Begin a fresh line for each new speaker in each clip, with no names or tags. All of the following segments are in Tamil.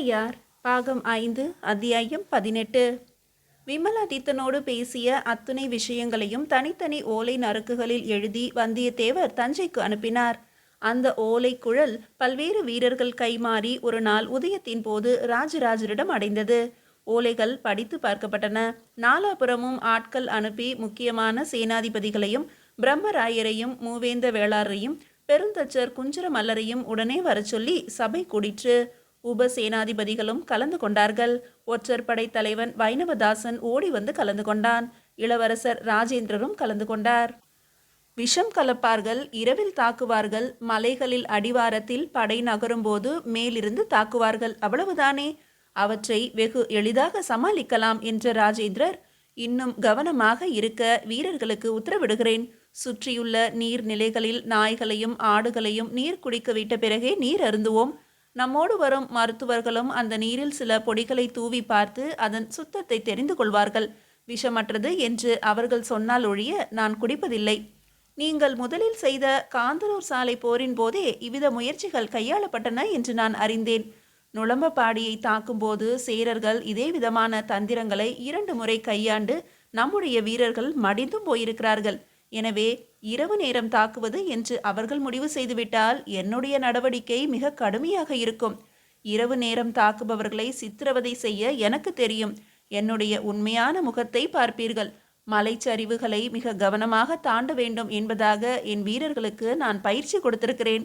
உடையார் பாகம் ஐந்து அத்தியாயம் பதினெட்டு. விமலாதித்தனோடு பேசிய அத்துணை விஷயங்களையும் தனித்தனி ஓலை நறுக்குகளில் எழுதி வந்தியத்தேவர் தஞ்சைக்கு அனுப்பினார். அந்த ஓலை குழல் பல்வேறு வீரர்கள் கைமாறி ஒரு நாள் உதயத்தின் போது ராஜராஜரிடம் அடைந்தது. ஓலைகள் படித்து பார்க்கப்பட்டன. நாலாபுரமும் ஆட்கள் அனுப்பி முக்கியமான சேனாதிபதிகளையும் பிரம்மராயரையும் மூவேந்த வேளாரையும் பெருந்தச்சர் குஞ்சர மல்லரையும் உடனே வரச் சொல்லி சபை கூடிற்று. உபசேனாதிபதிகளும் கலந்து கொண்டார்கள். ஒற்றர் படை தலைவன் வைணவதாசன் ஓடி வந்து கலந்து கொண்டான். இளவரசர் ராஜேந்திரரும் கலந்து கொண்டார். விஷம் கலப்பார்கள் இரவில் தாக்குவார்கள் மலைகளில் அடிவாரத்தில் படை நகரும்போது மேலிருந்து தாக்குவார்கள். அவ்வளவுதானே? அவற்றை வெகு எளிதாக சமாளிக்கலாம் என்ற ராஜேந்திரர் இன்னும் கவனமாக இருக்க வீரர்களுக்கு உத்தரவிடுகிறேன். சுற்றியுள்ள நீர்நிலைகளில் நாய்களையும் ஆடுகளையும் நீர் குடிக்க விட்ட பிறகே நீர் அருந்துவோம். நம்மோடு வரும் மருத்துவர்களும் அந்த நீரில் சில பொடிகளை தூவி பார்த்து அதன் சுத்தத்தை தெரிந்து கொள்வார்கள். விஷமற்றது என்று அவர்கள் சொன்னால் ஒழிய நான் குடிப்பதில்லை. நீங்கள் முதலில் செய்த காந்தலூர் சாலை போரின் போதே இவ்வித முயற்சிகள் கையாளப்பட்டன என்று நான் அறிந்தேன். நுளம்பப்பாடியை தாக்கும்போது சேரர்கள் இதே விதமான தந்திரங்களை இரண்டு முறை கையாண்டு நம்முடைய வீரர்கள் மடிந்தும் போயிருக்கிறார்கள். எனவே இரவு நேரம் தாக்குவது என்று அவர்கள் முடிவு செய்துவிட்டால் என்னுடைய நடவடிக்கை மிக கடுமையாக இருக்கும். இரவு நேரம் தாக்குபவர்களை சித்திரவதை செய்ய எனக்கு தெரியும். என்னுடைய உண்மையான முகத்தை பார்ப்பீர்கள். மலைச்சரிவுகளை மிக கவனமாக தாண்ட வேண்டும் என்பதாக என் வீரர்களுக்கு நான் பயிற்சி கொடுத்திருக்கிறேன்.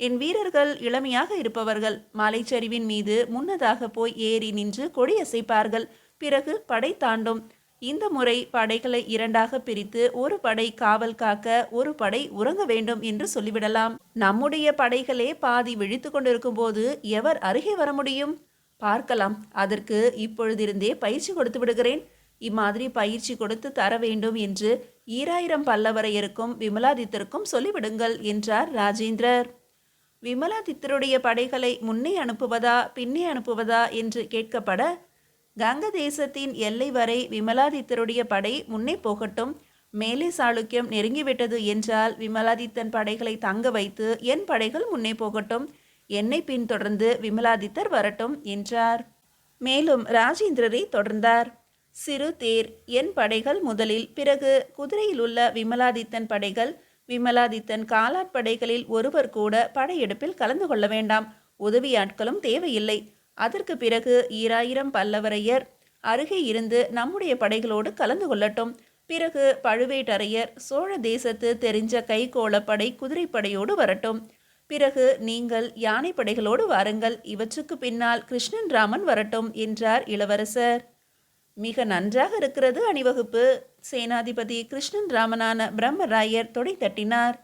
என் வீரர்கள் இளமையாக இருப்பவர்கள். மலைச்சரிவின் மீது முன்னதாக போய் ஏறி நின்று கொடியசைப்பார்கள் பிறகு படை தாண்டும். இந்த முறை படைகளை இரண்டாக பிரித்து ஒரு படை காவல் காக்க ஒரு படை உறங்க வேண்டும் என்று சொல்லிவிடலாம். நம்முடைய படைகளே பாதி விழித்து கொண்டிருக்கும் போது எவர் அருகே வர முடியும்? பார்க்கலாம். அதற்கு இப்பொழுதிருந்தே பயிற்சி கொடுத்து விடுகிறேன். இம்மாதிரி பயிற்சி கொடுத்து தர வேண்டும் என்று ஈராயிரம் பல்லவரையருக்கும் விமலாதித்தருக்கும் சொல்லிவிடுங்கள் என்றார் ராஜேந்திரர். விமலாதித்தருடைய படைகளை முன்னே அனுப்புவதா பின்னே அனுப்புவதா என்று கேட்கப்பட கங்க தேசத்தின் எல்லை வரை விமலாதித்தருடைய படை முன்னே போகட்டும். மேலே சாளுக்கியம் நெருங்கிவிட்டது என்றால் விமலாதித்தன் படைகளை தங்க வைத்து என் படைகள் முன்னே போகட்டும். என்னை பின்தொடர்ந்து விமலாதித்தர் வரட்டும் என்றார். மேலும் ராஜேந்திரரை தொடர்ந்தார். சிறு தேர் என் படைகள் முதலில் பிறகு குதிரையில் உள்ள விமலாதித்தன் படைகள் விமலாதித்தன் காலாட்படைகளில் ஒருவர் கூட படையெடுப்பில் கலந்து கொள்ள வேண்டாம். உதவியாட்களும் தேவையில்லை. அதற்கு பிறகு ஈராயிரம் பல்லவரையர் அருகே இருந்து நம்முடைய படைகளோடு கலந்து கொள்ளட்டும். பிறகு பழுவேட்டரையர் சோழ தேசத்து தெரிஞ்ச கைகோளப்படை குதிரைப்படையோடு வரட்டும். பிறகு நீங்கள் யானைப்படைகளோடு வாருங்கள். இவற்றுக்கு பின்னால் கிருஷ்ணன் ராமன் வரட்டும் என்றார் இளவரசர். மிக நன்றாக இருக்கிறது அணிவகுப்பு சேனாதிபதி கிருஷ்ணன் ராமனான பிரம்மராயர் தொடை தட்டினார்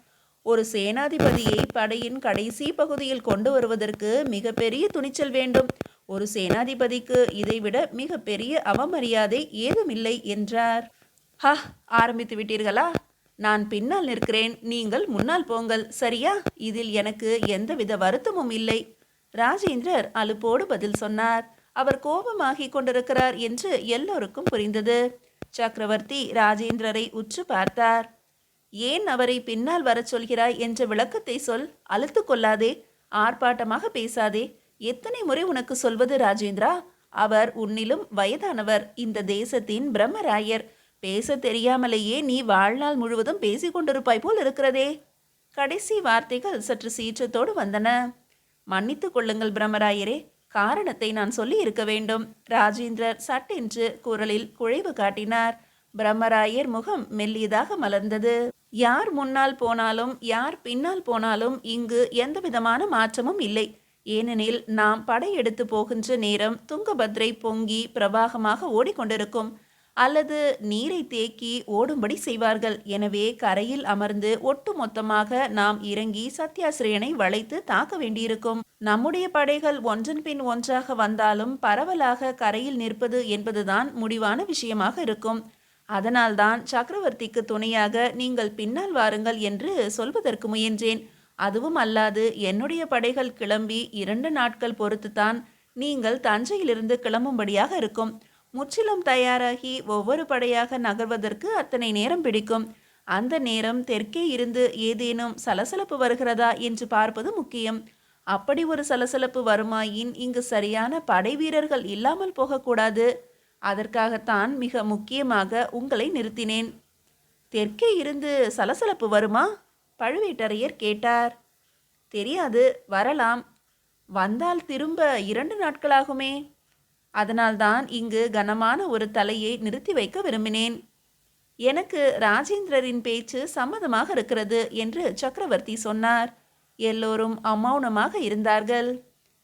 ஒரு சேனாதிபதியை படையின் கடைசி பகுதியில் கொண்டு வருவதற்கு மிகப்பெரிய துணிச்சல் வேண்டும். ஒரு சேனாதிபதிக்கு இதைவிட மிகப்பெரிய அவமரியாதை ஏதுமில்லை என்றார். ஹா ஆரம்பித்து விட்டீர்களா? நான் பின்னால் நிற்கிறேன். நீங்கள் முன்னால் போங்கள். சரியா? இதில் எனக்கு எந்தவித வருத்தமும் இல்லை. ராஜேந்திரர் அலுப்போடு பதில் சொன்னார். அவர் கோபமாகிக் கொண்டிருக்கிறார் என்று எல்லோருக்கும் புரிந்தது. சக்கரவர்த்தி ராஜேந்திரரை உற்று பார்த்தார். ஏன் அவரை பின்னால் வரச் சொல்கிறாய் என்ற விளக்கத்தை சொல் அழுத்து கொள்ளாதே ஆர்ப்பாட்டமாக பேசாதே. எத்தனை முறை உனக்கு சொல்வது ராஜேந்திரா? அவர் உன்னிலும் வயதானவர். இந்த தேசத்தின் பிரம்மராயர். பேச தெரியாமலேயே நீ வாழ்நாள் முழுவதும் பேசிக் கொண்டிருப்பாய் போல் இருக்கிறதே. கடைசி வார்த்தைகள் சற்று சீற்றத்தோடு வந்தன. மன்னித்துக் கொள்ளுங்கள் பிரம்மராயரே காரணத்தை நான் சொல்லி இருக்க வேண்டும். ராஜேந்திரர் சட்டென்று குரலில் குழைவு காட்டினார். பிரம்மராயர் முகம் மெல்லியதாக மலர்ந்தது. யார் முன்னால் போனாலும் யார் பின்னால் போனாலும் இங்கு எந்தவிதமான மாற்றமும் இல்லை. ஏனெனில் நாம் படையெடுத்து போகின்ற நேரம் துங்கபத்ரை பொங்கி பிரவாகமாக ஓடிக்கொண்டிருக்கும். அல்லது நீரை தேக்கி ஓடும்படி செய்வார்கள். எனவே கரையில் அமர்ந்து ஒட்டுமொத்தமாக நாம் இறங்கி சத்யாசிரியனை வளைத்து தாக்க வேண்டியிருக்கும். நம்முடைய படைகள் ஒன்றன் பின் ஒன்றாக வந்தாலும் பரவலாக கரையில் நிற்பது என்பதுதான் முடிவான விஷயமாக இருக்கும். அதனால்தான் சக்கரவர்த்திக்கு துணையாக நீங்கள் பின்னால் வாருங்கள் என்று சொல்வதற்கு முயன்றேன். அதுவும் அல்லாது என்னுடைய படைகள் கிளம்பி இரண்டு நாட்கள் பொறுத்துத்தான் நீங்கள் தஞ்சையிலிருந்து கிளம்பும்படியாக இருக்கும். முற்றிலும் தயாராகி ஒவ்வொரு படையாக நகர்வதற்கு அத்தனை நேரம் பிடிக்கும். அந்த நேரம் தெற்கே இருந்து ஏதேனும் சலசலப்பு வருகிறதா என்று பார்ப்பது முக்கியம். அப்படி ஒரு சலசலப்பு வருமாயின் இங்கு சரியான படை வீரர்கள் இல்லாமல் போகக்கூடாது. அதற்காகத்தான் மிக முக்கியமாக உங்களை நிறுத்தினேன். தெற்கே இருந்து சலசலப்பு வருமா? பழுவேட்டரையர் கேட்டார். தெரியாது வரலாம். வந்தால் திரும்ப இரண்டு நாட்களாகுமே. அதனால்தான் இங்கு கனமான ஒரு தலையை நிறுத்தி வைக்க விரும்பினேன். எனக்கு ராஜேந்திரரின் பேச்சு சம்மதமாக இருக்கிறது என்று சக்கரவர்த்தி சொன்னார். எல்லோரும் அமௌனமாக இருந்தார்கள்.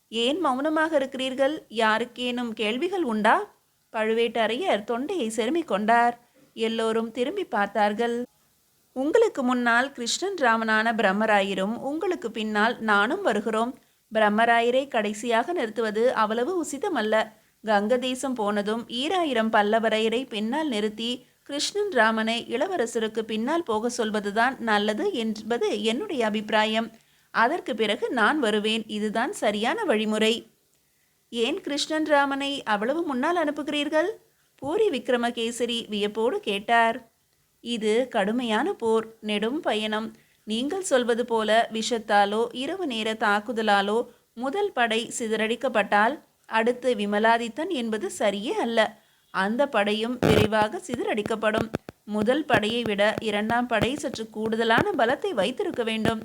ஏன் மௌனமாக இருக்கிறீர்கள்? யாருக்கேனும் கேள்விகள் உண்டா? பழுவேட்டரையர் தொண்டையை செருமிக் கொண்டார். எல்லோரும் திரும்பி பார்த்தார்கள். உங்களுக்கு முன்னால் கிருஷ்ணன் ராமனான பிரம்மராயரும் உங்களுக்கு பின்னால் நானும் வருகிறோம். பிரம்மராயரை கடைசியாக நிறுத்துவது அவ்வளவு உசிதமல்ல. கங்க தேசம் போனதும் ஈராயிரம் பல்லவரையரை பின்னால் நிறுத்தி கிருஷ்ணன் ராமனை இளவரசருக்கு பின்னால் போக சொல்வதுதான் நல்லது என்பது என்னுடைய அபிப்பிராயம். அதற்கு பிறகு நான் வருவேன். இதுதான் சரியான வழிமுறை. ஏன் கிருஷ்ணன் ராமனை அவ்வளவு முன்னால் அனுப்புகிறீர்கள்? பூரி விக்ரமகேசரி வியப்போடு கேட்டார். இது கடுமையான போர் நெடும் பயணம். நீங்கள் சொல்வது போல விஷத்தாலோ இரவு நேர தாக்குதலாலோ முதல் படை சிதறடிக்கப்பட்டால் அடுத்து விமலாதித்தன் என்பது சரியே அல்ல. அந்த படையும் விரைவாக சிதறடிக்கப்படும். முதல் படையை விட இரண்டாம் படை சற்று கூடுதலான பலத்தை வைத்திருக்க வேண்டும்.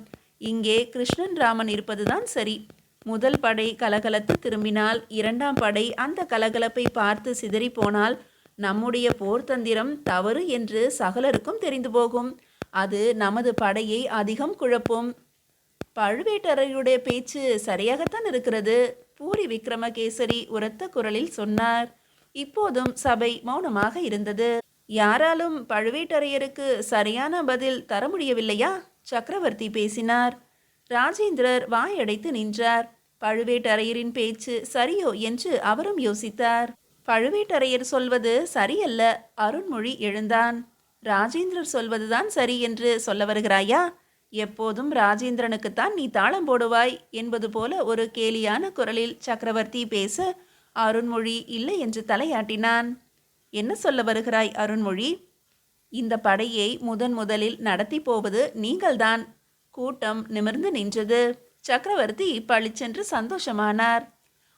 இங்கே கிருஷ்ணன் ராமன் இருப்பதுதான் சரி. முதல் படை கலகலத்து திரும்பினால் இரண்டாம் படை அந்த கலகலப்பை பார்த்து சிதறி போனால் நம்முடைய போர்த்தந்திரம் தவறு என்று சகலருக்கும் தெரிந்து போகும். அது நமது படையை அதிகம் குழப்பும். பழுவேட்டரையருடைய பேச்சு சரியாகத்தான் இருக்கிறது. பூரி விக்ரமகேசரி உரத்த குரலில் சொன்னார். இப்போதும் சபை மௌனமாக இருந்தது. யாராலும் பழுவேட்டரையருக்கு சரியான பதில் தர முடியவில்லையா? சக்கரவர்த்தி பேசினார். ராஜேந்திரர் வாயடைத்து நின்றார். பழுவேட்டரையரின் பேச்சு சரியோ என்று அவரும் யோசித்தார். பழுவேட்டரையர் சொல்வது சரியல்ல அருண்மொழி எழுந்தான். ராஜேந்திரர் சொல்வதுதான் சரி என்று சொல்ல வருகிறாயா? எப்போதும் ராஜேந்திரனுக்குத்தான் நீ தாளம் போடுவாய் என்பது போல ஒரு கேலியான குரலில் சக்கரவர்த்தி பேச அருண்மொழி இல்லை என்று தலையாட்டினான். என்ன சொல்ல வருகிறாய் அருண்மொழி? இந்த படையை முதன் முதலில் நடத்தி போவது நீங்கள்தான். கூட்டம் நிமிர்ந்து நின்றது. சக்கரவர்த்தி பளிச்சென்று சந்தோஷமானார்.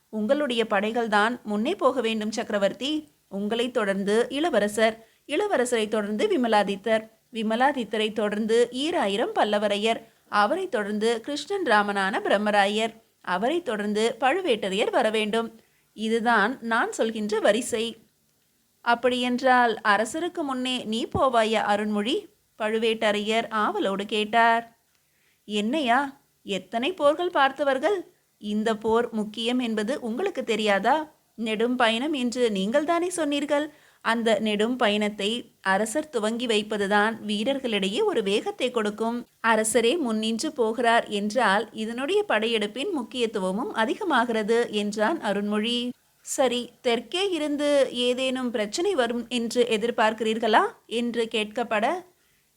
உங்களுடைய படைகள்தான் முன்னே போக வேண்டும் சக்கரவர்த்தி. உங்களைத் தொடர்ந்து இளவரசர் இளவரசரை தொடர்ந்து விமலாதித்தர் விமலாதித்தரை தொடர்ந்து ஈராயிரம் பல்லவரையர் அவரைத் தொடர்ந்து கிருஷ்ணன் ராமனான பிரம்மராயர் அவரைத் தொடர்ந்து பழுவேட்டரையர் வர வேண்டும். இதுதான் நான் சொல்கின்ற வரிசை. அப்படியென்றால் அரசருக்கு முன்னே நீ போவாயா அருண்மொழி? பழுவேட்டரையர் ஆவலோடு கேட்டார். என்னையா? எத்தனை போர்கள் பார்த்தவர்கள்? இந்த போர் முக்கியம் என்பது உங்களுக்கு தெரியாதா? நெடும் பயணம் என்று நீங்கள் தானே சொன்னீர்கள். அந்த நெடும் பயணத்தை அரசர் துவங்கி வைப்பதுதான் வீரர்களிடையே ஒரு வேகத்தை கொடுக்கும். அரசரே முன்னின்று போகிறார் என்றால் இதனுடைய படையெடுப்பின் முக்கியத்துவமும் அதிகமாகிறது என்றான் அருண்மொழி. சரி தெற்கே இருந்து ஏதேனும் பிரச்சனை வரும் என்று எதிர்பார்க்கிறீர்களா? என்று கேட்கப்பட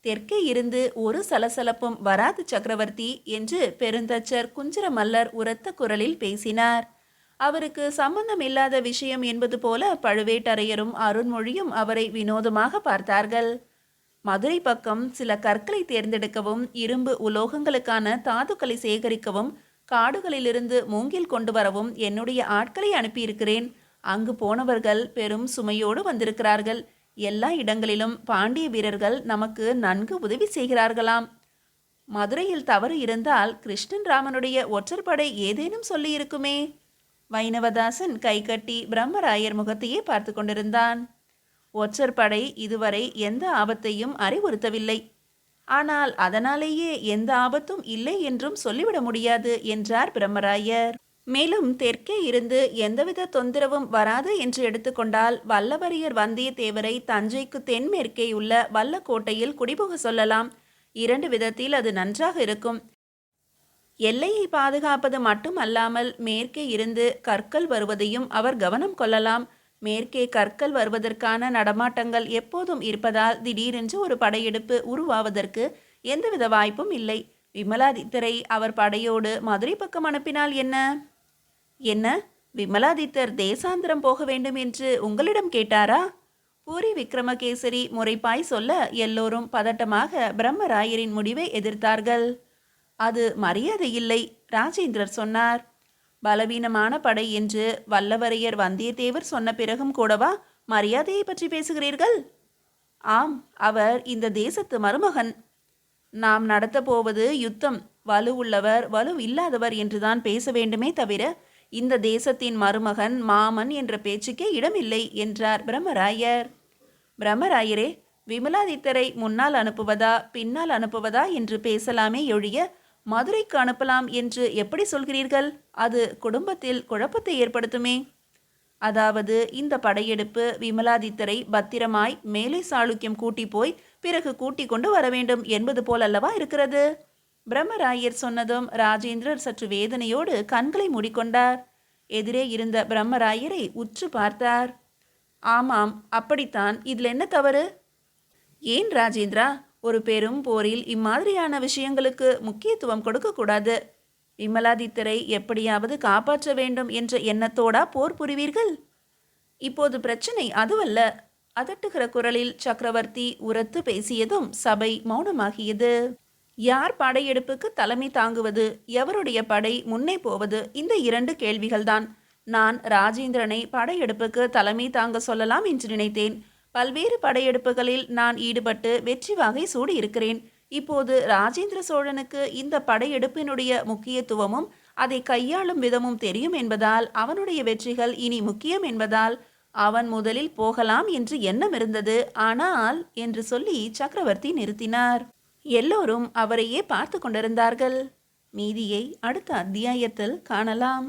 தெற்கே இருந்து ஒரு சலசலப்பும் வராது சக்கரவர்த்தி என்று பெருந்தச்சர் குஞ்சர மல்லர் உரத்த குரலில் பேசினார். அவருக்கு சம்பந்தம் இல்லாத விஷயம் என்பது போல பழுவேட்டரையரும் அருண்மொழியும் அவரை வினோதமாக பார்த்தார்கள். மதுரை பக்கம் சில கற்களை தேர்ந்தெடுக்கவும் இரும்பு உலோகங்களுக்கான தாதுக்களை சேகரிக்கவும் காடுகளிலிருந்து மூங்கில் கொண்டு வரவும் என்னுடைய ஆட்களை அனுப்பியிருக்கிறேன். அங்கு போனவர்கள் பெரும் சுமையோடு வந்திருக்கிறார்கள். எல்லா இடங்களிலும் பாண்டிய வீரர்கள் நமக்கு நன்கு உதவி செய்கிறார்களாம். மதுரையில் தவறு இருந்தால் கிருஷ்ணன் ராமனுடைய ஒற்றற்படை ஏதேனும் சொல்லியிருக்குமே? வைணவதாசன் கைகட்டி பிரம்மராயர் முகத்தையே பார்த்து கொண்டிருந்தான். ஒற்றற்படை இதுவரை எந்த ஆபத்தையும் அறிவுறுத்தவில்லை. ஆனால் அதனாலேயே எந்த ஆபத்தும் இல்லை என்றும் சொல்லிவிட முடியாது என்றார் பிரம்மராயர். மேலும் தெற்கே இருந்து எந்தவித தொந்தரவும் வராது என்று எடுத்துக்கொண்டால் வல்லவரையர் வந்தியத்தேவரை தஞ்சைக்கு தென்மேற்கே உள்ள வல்லக்கோட்டையில் குடிபுக சொல்லலாம். இரண்டு விதத்தில் அது நன்றாக இருக்கும். எல்லையை பாதுகாப்பது மட்டுமல்லாமல் மேற்கே இருந்து கற்கள் வருவதையும் அவர் கவனம் கொள்ளலாம். மேற்கே கற்கள் வருவதற்கான நடமாட்டங்கள் எப்போதும் இருப்பதால் திடீரென்று ஒரு படையெடுப்பு உருவாவதற்கு எந்தவித வாய்ப்பும் இல்லை. விமலாதித்தரை அவர் படையோடு மதுரை பக்கம் அனுப்பினால் என்ன? என்ன? விமலாதித்தர் தேசாந்திரம் போக வேண்டும் என்று உங்களிடம் கேட்டாரா? பூரி விக்ரமகேசரி முறைப்பாய் சொல்ல எல்லோரும் பதட்டமாக பிரம்மராயரின் முடிவை எதிர்த்தார்கள். அது மரியாதை இல்லை ராஜேந்திரர் சொன்னார். பலவீனமான படை என்று வல்லவரையர் வந்தியத்தேவர் சொன்ன பிறகும் கூடவா மரியாதையை பற்றி பேசுகிறீர்கள்? ஆம் அவர் இந்த தேசத்து மருமகன். நாம் நடத்தப் போவது யுத்தம் வலு உள்ளவர் வலு இல்லாதவர் என்றுதான் பேச வேண்டுமே தவிர இந்த தேசத்தின் மருமகன் மாமன் என்ற பேச்சுக்கே இடமில்லை என்றார் பிரம்மராயர். பிரம்மராயரே விமலாதித்தரை முன்னால் அனுப்புவதா பின்னால் அனுப்புவதா என்று பேசலாமே ஒழிய மதுரைக்கு அனுப்பலாம் என்று எப்படி சொல்கிறீர்கள்? அது குடும்பத்தில் குழப்பத்தை ஏற்படுத்துமே. அதாவது இந்த படையெடுப்பு விமலாதித்தரை பத்திரமாய் மேலே சாளுக்கியம் கூட்டி போய் பிறகு கூட்டி கொண்டு வர வேண்டும் என்பது போலல்லவா இருக்கிறது? பிரம்மராயர் சொன்னதும் ராஜேந்திரர் சற்று வேதனையோடு கண்களை மூடிக்கொண்டார். எதிரே இருந்த பிரம்மராயரை உற்று பார்த்தார். ஆமாம் அப்படித்தான். இதில் என்ன தவறு? ஏன் ராஜேந்திரா? ஒரு பெரும் போரில் இம்மாதிரியான விஷயங்களுக்கு முக்கியத்துவம் கொடுக்கக்கூடாது. விமலாதித்தரை எப்படியாவது காப்பாற்ற வேண்டும் என்ற எண்ணத்தோடா போர் புரிவீர்கள்? இப்போது பிரச்சனை அதுவல்ல. அதட்டுகிற குரலில் சக்கரவர்த்தி உரத்து பேசியதும் சபை மௌனமாகியது. யார் படையெடுப்புக்கு தலைமை தாங்குவது எவருடைய படை முன்னே போவது இந்த இரண்டு கேள்விகள்தான். நான் ராஜேந்திரனை படையெடுப்புக்கு தலைமை தாங்க சொல்லலாம் என்று நினைத்தேன். பல்வேறு படையெடுப்புகளில் நான் ஈடுபட்டு வெற்றி வகை சூடி இருக்கிறேன். இப்போது ராஜேந்திர சோழனுக்கு இந்த படையெடுப்பினுடைய முக்கியத்துவமும் அதை கையாளும் விதமும் தெரியும் என்பதால் அவனுடைய வெற்றிகள் இனி முக்கியம் என்பதால் அவன் முதலில் போகலாம் என்று எண்ணம் இருந்தது. ஆனால் என்று சொல்லி சக்கரவர்த்தி நிறுத்தினார். எல்லோரும் அவரையே பார்த்து கொண்டிருந்தார்கள். மீதியை அடுத்த அத்தியாயத்தில் காணலாம்.